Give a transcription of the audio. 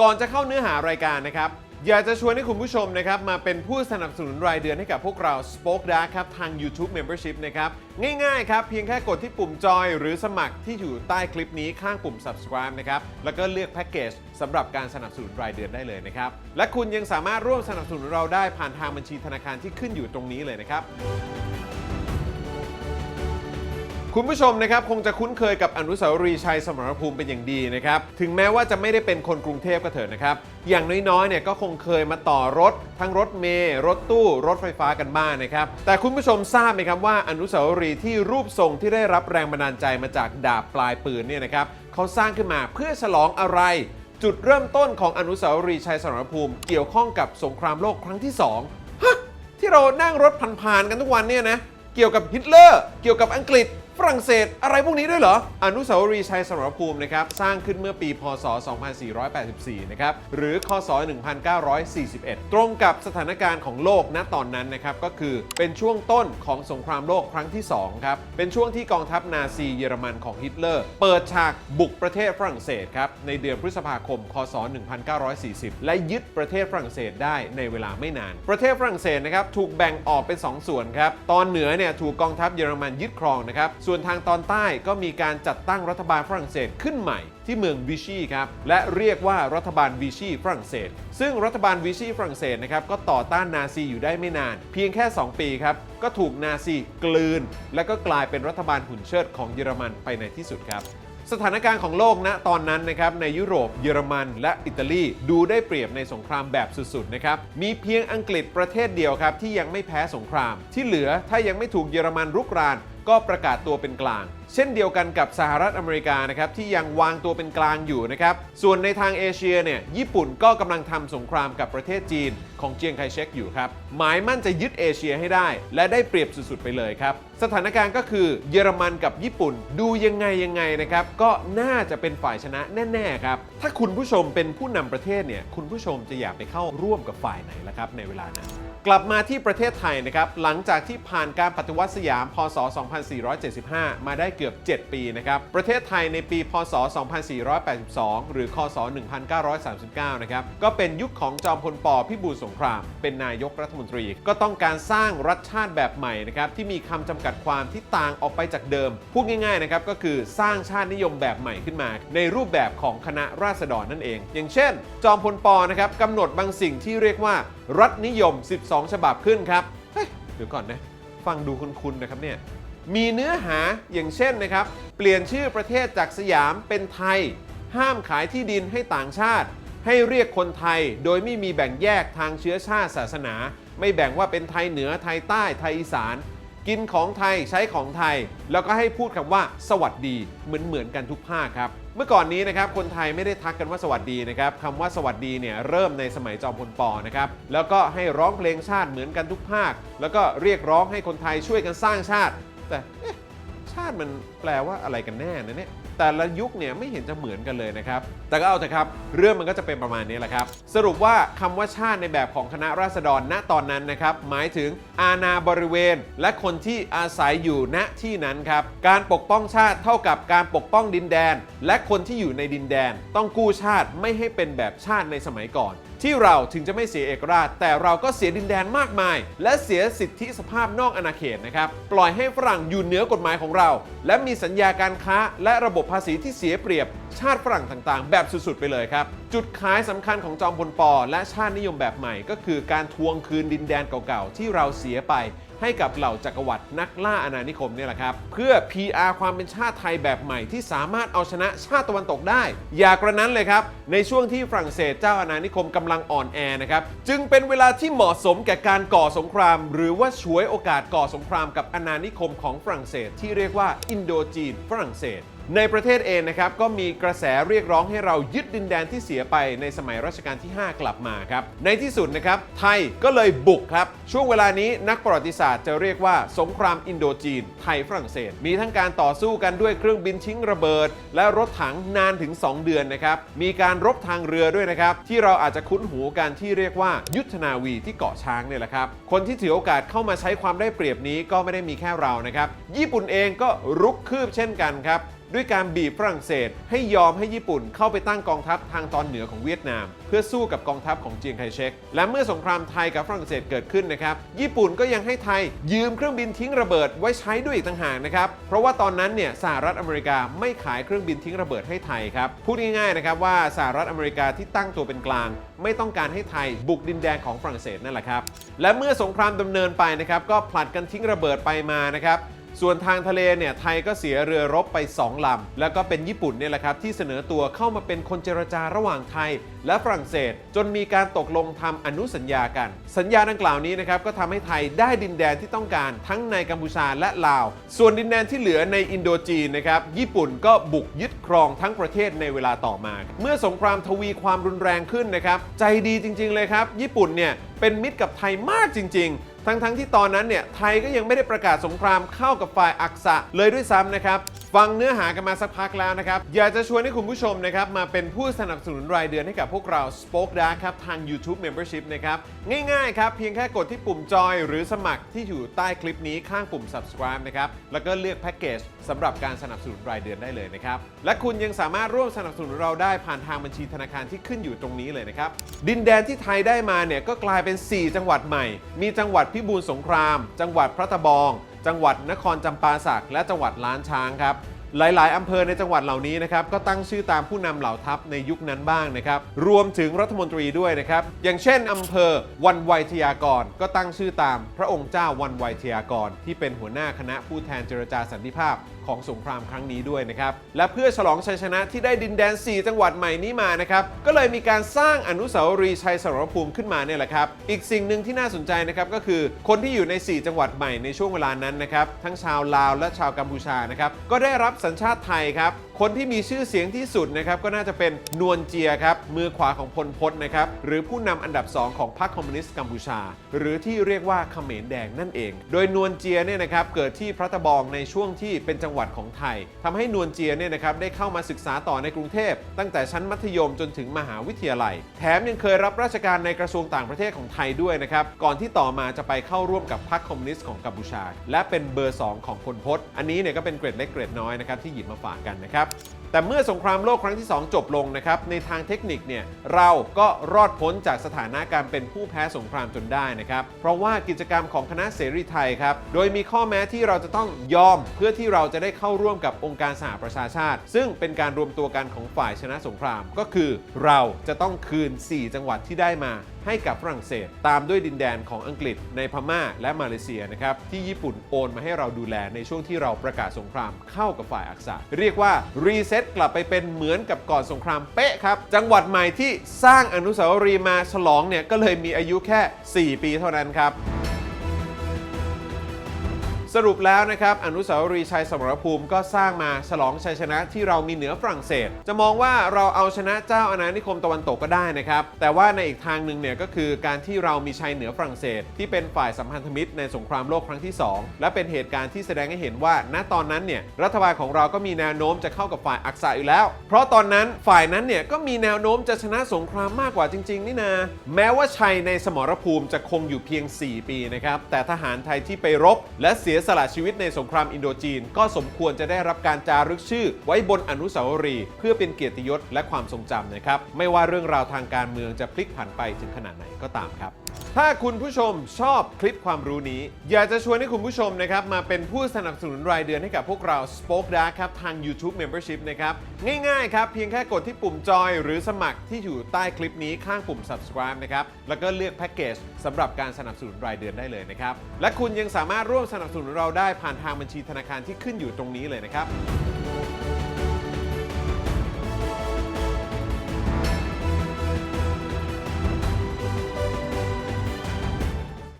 ก่อนจะเข้าเนื้อหารายการนะครับ อยากจะชวนให้คุณผู้ชมนะครับ มาเป็นผู้สนับสนุนรายเดือนให้กับพวกเรา Spoke Dark ครับ ทาง YouTube Membership นะครับ ง่ายๆครับ เพียงแค่กดที่ปุ่มจอย หรือสมัครที่อยู่ใต้คลิปนี้ข้างปุ่ม subscribe นะครับ แล้วก็เลือกแพ็กเกจสำหรับการสนับสนุนรายเดือนได้เลยนะครับ และคุณยังสามารถร่วมสนับสนุนเราได้ผ่านทางบัญชีธนาคารที่ขึ้นอยู่ตรงนี้เลยนะครับ คุณผู้ชมนะครับคงจะคุ้นเคยกับอนุสาวรีย์ชัยสมรภูมิเป็นอย่างดีนะครับ ถึงแม้ว่าจะไม่ได้เป็นคนกรุงเทพก็เถิดนะครับ อย่างน้อยๆเนี่ยก็คงเคยมาต่อรถ ทั้งรถเมล์รถตู้รถไฟฟ้ากันบ้างนะครับ แต่คุณผู้ชมทราบไหมครับว่าอนุสาวรีย์ที่รูปทรงที่ได้รับแรงบันดาลใจมาจากดาบปลายปืนเนี่ยนะครับเขาสร้างขึ้นมาเพื่อฉลองอะไร จุดเริ่มต้นของอนุสาวรีย์ชัยสมรภูมิ เกี่ยวข้องกับสงครามโลกครั้งที่สองฮะที่เรานั่งรถผ่านๆกันทุกวันเนี่ยนะเกี่ยวกับฮิตเลอร์เกี่ยวกับอังกฤษ ฝรั่งเศสอะไรพวกนี้ด้วยเหรอ อนุสาวรีย์ชัยสมรภูมินะครับ สร้างขึ้นเมื่อปีพศ 2484 นะครับ หรือคศ 1941 ตรงกับสถานการณ์ของโลกณตอนนั้นนะครับ ก็คือเป็นช่วงต้นของสงครามโลกครั้งที่ 2 ครับ เป็นช่วงที่กองทัพนาซีเยอรมันของฮิตเลอร์ เปิดฉากบุกประเทศฝรั่งเศสครับ ในเดือนพฤษภาคม คศ 1940 และยึดประเทศฝรั่งเศสได้ในเวลาไม่นาน ประเทศฝรั่งเศสนะครับถูกแบ่งออกเป็น 2 ส่วนครับ ตอนเหนือเนี่ยถูกกองทัพเยอรมันยึดครองนะครับส่วนทางตอนใต้ก็มีการจัดตั้งรัฐบาลฝรั่งเศสขึ้นใหม่ที่เมืองวิชีครับและเรียกว่ารัฐบาลวิชีฝรั่งเศส ซึ่งรัฐบาลวิชีฝรั่งเศสนะครับก็ต่อต้านนาซีอยู่ได้ไม่นาน เพียงแค่ 2 ปีครับก็ถูกนาซีกลืน และก็กลายเป็นรัฐบาลหุ่นเชิดของเยอรมันไปในที่สุดครับสถานการณ์ของโลกณตอนนั้นนะครับในยุโรปเยอรมัน และอิตาลีดูได้เปรียบในสงครามแบบสุดๆนะครับมีเพียงอังกฤษประเทศเดียวครับที่ยังไม่แพ้สงคราม ที่เหลือถ้ายังไม่ถูกเยอรมันรุกราน ก็ประกาศตัวเป็นกลาง เช่นเดียวกันกับสหรัฐอเมริกานะครับที่ยังวางตัวเป็นกลางอยู่นะครับส่วนในทางเอเชียเนี่ยญี่ปุ่นก็กำลังทำสงครามกับประเทศจีนของเจียงไคเชกอยู่ครับหมายมั่นจะยึดเอเชียให้ได้ และได้เปรียบสุดๆไปเลยครับสถานการณ์ก็คือเยอรมันกับญี่ปุ่นดูยังไงยังไงนะครับก็น่าจะเป็นฝ่ายชนะแน่ๆครับถ้าคุณผู้ชมเป็นผู้นำประเทศเนี่ยคุณผู้ชมจะอยากไปเข้าร่วมกับฝ่ายไหนละครับในเวลานั้นกลับมาที่ประเทศไทยนะครับหลังจากที่ผ่านการปฏิวัติสยามพศ 2475 มาได้เกือบือบ 7 ปีนะครับ ประเทศไทยในปีพศ 2482 หรือคศ 1939 นะครับ ก็เป็นยุคของจอมพลปพิบูลสงคราม เป็นนายกรัฐมนตรี ก็ต้องการสร้างรัฐชาติแบบใหม่นะครับ ที่มีคำจำกัดความที่ต่างออกไปจากเดิม พูดง่ายๆนะครับ ก็คือสร้างชาตินิยมแบบใหม่ขึ้นมา ในรูปแบบของคณะราษฎรนั่นเอง อย่างเช่น จอมพลปนะครับกำหนดบางสิ่งที่เรียกว่า รัฐนิยม 12 ฉบับขึ้นครับเฮ้ยเดี๋ยวก่อนนะ ฟังดูคุ้นๆนะครับเนี่ย มีเนื้อหาอย่างเช่นนะครับ เปลี่ยนชื่อประเทศจากสยามเป็นไทย ห้ามขายที่ดินให้ต่างชาติ ให้เรียกคนไทยโดยไม่มีแบ่งแยกทางเชื้อชาติศาสนา ไม่แบ่งว่าเป็นไทยเหนือไทยใต้ไทยอีสาน กินของไทยใช้ของไทย แล้วก็ให้พูดคำว่า สวัสดีเหมือนเหมือนกันทุกภาคครับเมื่อก่อนนี้นะครับคนไทยไม่ได้ทักกันว่าสวัสดีนะครับคำว่าสวัสดีเนี่ยเริ่มในสมัยจอมพลปนะครับแล้วก็ให้ร้องเพลงชาติเหมือนกันทุกภาค แล้วก็เรียกร้องให้คนไทยช่วยกันสร้างชาติ แต่ชาติมันแปลว่าอะไรกันแน่นะเนี่ยแต่ละยุคเนี่ยไม่เห็นจะเหมือนกันเลยนะครับ แต่ก็เอาเถอะครับ เรื่องมันก็จะเป็นประมาณนี้แหละครับ สรุปว่าคำว่าชาติในแบบของคณะราษฎรณตอนนั้นนะครับ หมายถึงอาณาบริเวณ และคนที่อาศัยอยู่ณที่นั้นครับ การปกป้องชาติเท่ากับการปกป้องดินแดน และคนที่อยู่ในดินแดน ต้องกู้ชาติไม่ให้เป็นแบบชาติในสมัยก่อน ที่เราถึงจะไม่เสียเอกราช แต่เราก็เสียดินแดนมากมาย และเสียสิทธิสภาพนอกอาณาเขตนะครับ ปล่อยให้ฝรั่งอยู่เหนือกฎหมายของเรา และมีสัญญาการค้าและระบบภาษีที่เสียเปรียบ ชาติฝรั่งต่างๆ แบบสุดๆ ไปเลยครับ จุดขายสำคัญของจอมพลปและชาตินิยมแบบใหม่ ก็คือการทวงคืนดินแดนเก่าๆที่เราเสียไป ให้กับเหล่าจักรวรรดินักล่าอาณานิคมเนี่ยแหละครับ เพื่อ PR ความเป็นชาติไทยแบบใหม่ที่สามารถเอาชนะชาติตะวันตกได้ อย่ากระนั้นเลยครับ ในช่วงที่ฝรั่งเศสเจ้าอาณานิคมกำลังอ่อนแอนะครับจึงเป็นเวลาที่เหมาะสมแก่การก่อสงคราม หรือว่าฉวยโอกาสก่อสงครามกับอาณานิคมของฝรั่งเศส ที่เรียกว่าอินโดจีนฝรั่งเศส ในประเทศเองนะครับก็มีกระแสเรียกร้องให้เรายึดดินแดนที่เสียไปในสมัยรัชกาลที่ 5 กลับมาครับ ในที่สุดนะครับไทยก็เลยบุกครับ ช่วงเวลานี้นักประวัติศาสตร์จะเรียกว่าสงครามอินโดจีน ไทยฝรั่งเศส มีทั้งการต่อสู้กันด้วยเครื่องบินชิงระเบิด และรถถังนานถึง 2 เดือนนะครับมีการรบทางเรือด้วยนะครับที่เราอาจจะคุ้นหูกันที่เรียกว่ายุทธนาวีที่เกาะช้างเนี่ยแหละครับคนที่ถือโอกาสเข้ามาใช้ความได้เปรียบนี้ก็ไม่ได้มีแค่เรานะครับญี่ปุ่นเองก็รุกคืบเช่นกันครับ ด้วยการบีบฝรั่งเศส ให้ยอมให้ญี่ปุ่นเข้าไปตั้งกองทัพทางตอนเหนือของเวียดนาม เพื่อสู้กับกองทัพของเจียงไคเชกและเมื่อสงครามไทยกับฝรั่งเศสเกิดขึ้นนะครับญี่ปุ่นก็ยังให้ไทยยืมเครื่องบินทิ้งระเบิดไว้ใช้ด้วยอีกต่างหากนะครับเพราะว่าตอนนั้นเนี่ยสหรัฐอเมริกาไม่ขายเครื่องบินทิ้งระเบิดให้ไทยครับพูดง่ายๆนะครับว่าสหรัฐอเมริกาที่ตั้งตัวเป็นกลาง ไม่ต้องการให้ไทยบุกดินแดนของฝรั่งเศสนั่นแหละครับและเมื่อสงครามดำเนินไปนะครับก็ผลัดกันทิ้งระเบิดไปมานะครับ ส่วนทางทะเลเนี่ยไทยก็เสียเรือรบไป 2 ลำ แล้วก็เป็นญี่ปุ่นเนี่ยแหละครับที่เสนอตัวเข้ามาเป็นคนเจรจาระหว่างไทย และฝรั่งเศสจนมีการตกลงทำอนุสัญญากัน สัญญาดังกล่าวนี้นะครับก็ทำให้ไทยได้ดินแดนที่ต้องการทั้งในกัมพูชาและลาว ส่วนดินแดนที่เหลือในอินโดจีนนะครับญี่ปุ่นก็บุกยึดครองทั้งประเทศในเวลาต่อมา เมื่อสงครามทวีความรุนแรงขึ้นนะครับใจดีจริง ๆ เลยครับญี่ปุ่นเนี่ยเป็นมิตรกับไทยมากจริง ๆทั้งๆทที่ตอนนั้นเนี่ยไทยก็ยังไม่ได้ประกาศสงครามเข้ากับฝ่ายอักษะเลยด้วยซ้ำนะครับ ฟังเนื้อหากันมาสักพักแล้วนะครับ อยากจะชวนให้คุณผู้ชมนะครับ มาเป็นผู้สนับสนุนรายเดือนให้กับพวกเรา Spoke Dark ครับ ทาง YouTube Membership นะครับ ง่ายๆครับ เพียงแค่กดที่ปุ่มจอย หรือสมัครที่อยู่ใต้คลิปนี้ข้างปุ่ม subscribe นะครับ แล้วก็เลือกแพ็กเกจสำหรับการสนับสนุนรายเดือนได้เลยนะครับ และคุณยังสามารถร่วมสนับสนุนเราได้ผ่านทางบัญชีธนาคารที่ขึ้นอยู่ตรงนี้เลยนะครับดินแดนที่ไทยได้มาเนี่ยก็กลายเป็น 4 จังหวัดใหม่ มีจังหวัดพิบูลสงคราม จังหวัดพระตะบอง จังหวัดนครจำปาสักและจังหวัดล้านช้างครับหลาย ๆ อำเภอในจังหวัดเหล่านี้นะครับก็ตั้งชื่อตามผู้นำเหล่าทัพในยุคนั้นบ้างนะครับรวมถึงรัฐมนตรีด้วยนะครับอย่างเช่นอำเภอวันไวยทยากร ก็ตั้งชื่อตามพระองค์เจ้าวันไวยทยากร ที่เป็นหัวหน้าคณะผู้แทนเจรจาสันติภาพ ของสงครามครั้งนี้ด้วยนะครับ และเพื่อฉลองชัยชนะที่ได้ดินแดน 4 จังหวัดใหม่นี้มานะครับ ก็เลยมีการสร้างอนุสาวรีย์ชัยสมรภูมิขึ้นมาเนี่ยแหละครับ อีกสิ่งหนึ่งที่น่าสนใจนะครับก็คือคนที่อยู่ใน 4 จังหวัดใหม่ในช่วงเวลานั้นนะครับ ทั้งชาวลาวและชาวกัมพูชานะครับก็ได้รับสัญชาติไทยครับคนที่มีชื่อเสียงที่สุดนะครับก็น่าจะเป็นนวลเจียครับมือขวาของพลพศนะครับหรือผู้นำอันดับ 2 ของพรรคคอมมิวนิสต์กัมพูชา หรือที่เรียกว่าเขมรแดงนั่นเอง โดยนวลเจียเนี่ยนะครับเกิดที่พระตะบองในช่วงที่เป็นจังหวัดของไทยทำให้นวลเจียเนี่ยนะครับได้เข้ามาศึกษาต่อในกรุงเทพ ตั้งแต่ชั้นมัธยมจนถึงมหาวิทยาลัย แถมยังเคยรับราชการในกระทรวงต่างประเทศของไทยด้วยนะครับก่อนที่ต่อมาจะไปเข้าร่วมกับพรรคคอมมิวนิสต์ของกัมพูชา และเป็นเบอร์ 2 ของพลพศอันนี้เนี่ยก็เป็นเกร็ดเล็กเกร็ดน้อยนะครับที่หยิบมาฝากกันนะครับแต่เมื่อสงครามโลกครั้งที่ 2 จบลงนะครับ ในทางเทคนิคเนี่ยเราก็รอดพ้นจากสถานะการเป็นผู้แพ้สงครามจนได้นะครับ เพราะว่ากิจกรรมของคณะเสรีไทยครับ โดยมีข้อแม้ที่เราจะต้องยอมเพื่อที่เราจะได้เข้าร่วมกับองค์การสหประชาชาติ ซึ่งเป็นการรวมตัวกันของฝ่ายชนะสงคราม ก็คือเราจะต้องคืน 4 จังหวัดที่ได้มา ให้กับฝรั่งเศส ตามด้วยดินแดนของอังกฤษในพม่าและมาเลเซียนะครับที่ญี่ปุ่นโอนมาให้เราดูแลในช่วงที่เราประกาศสงครามเข้ากับฝ่ายอักษะเรียกว่ารีเซ็ตกลับไปเป็นเหมือนกับก่อนสงครามเป๊ะครับ จังหวัดใหม่ที่สร้างอนุสาวรีย์มาฉลองเนี่ยก็เลยมีอายุแค่ 4 ปีเท่านั้นครับ สรุปแล้วนะครับอนุสาวรีย์ชัยสมรภูมิก็สร้างมาฉลองชัยชนะที่เรามีเหนือฝรั่งเศส จะมองว่าเราเอาชนะเจ้าอาณานิคมตะวันตกก็ได้นะครับ แต่ว่าในอีกทางหนึ่งเนี่ยก็คือการที่เรามีชัยเหนือฝรั่งเศส ที่เป็นฝ่ายสัมพันธมิตรในสงครามโลกครั้งที่ 2 และเป็นเหตุการณ์ที่แสดงให้เห็นว่า ณตอนนั้นเนี่ยรัฐบาลของเราก็มีแนวโน้มจะเข้ากับฝ่ายอักษะอยู่แล้ว เพราะตอนนั้นฝ่ายนั้นเนี่ยก็มีแนวโน้มจะชนะสงครามมากกว่าจริง ๆ นี่นาแม้ว่าชัยในสมรภูมิจะคงอยู่เพียง 4 ปีนะครับแต่ทหารไทยที่ไปรบและเสียสละชีวิตในสงครามอินโดจีน ก็สมควรจะได้รับการจารึกชื่อ ไว้บนอนุสาวรีย์เพื่อเป็นเกียรติยศและความทรงจำนะครับ ไม่ว่าเรื่องราวทางการเมืองจะพลิกผันไปถึงขนาดไหนก็ตามครับ ถ้าคุณผู้ชมชอบคลิปความรู้นี้ อยากจะชวนให้คุณผู้ชมนะครับ มาเป็นผู้สนับสนุนรายเดือนให้กับพวกเรา Spoke Dark ครับ ทาง YouTube Membership นะครับ ง่ายๆครับ เพียงแค่กดที่ปุ่มจอยหรือสมัครที่อยู่ใต้คลิปนี้ข้างปุ่ม subscribe นะครับ แล้วก็เลือกแพ็กเกจสำหรับการสนับสนุนรายเดือนได้เลยนะครับ และคุณยังสามารถร่วมสนับสนุนเราได้ผ่านทางบัญชีธนาคารที่ขึ้นอยู่ตรงนี้เลยนะครับ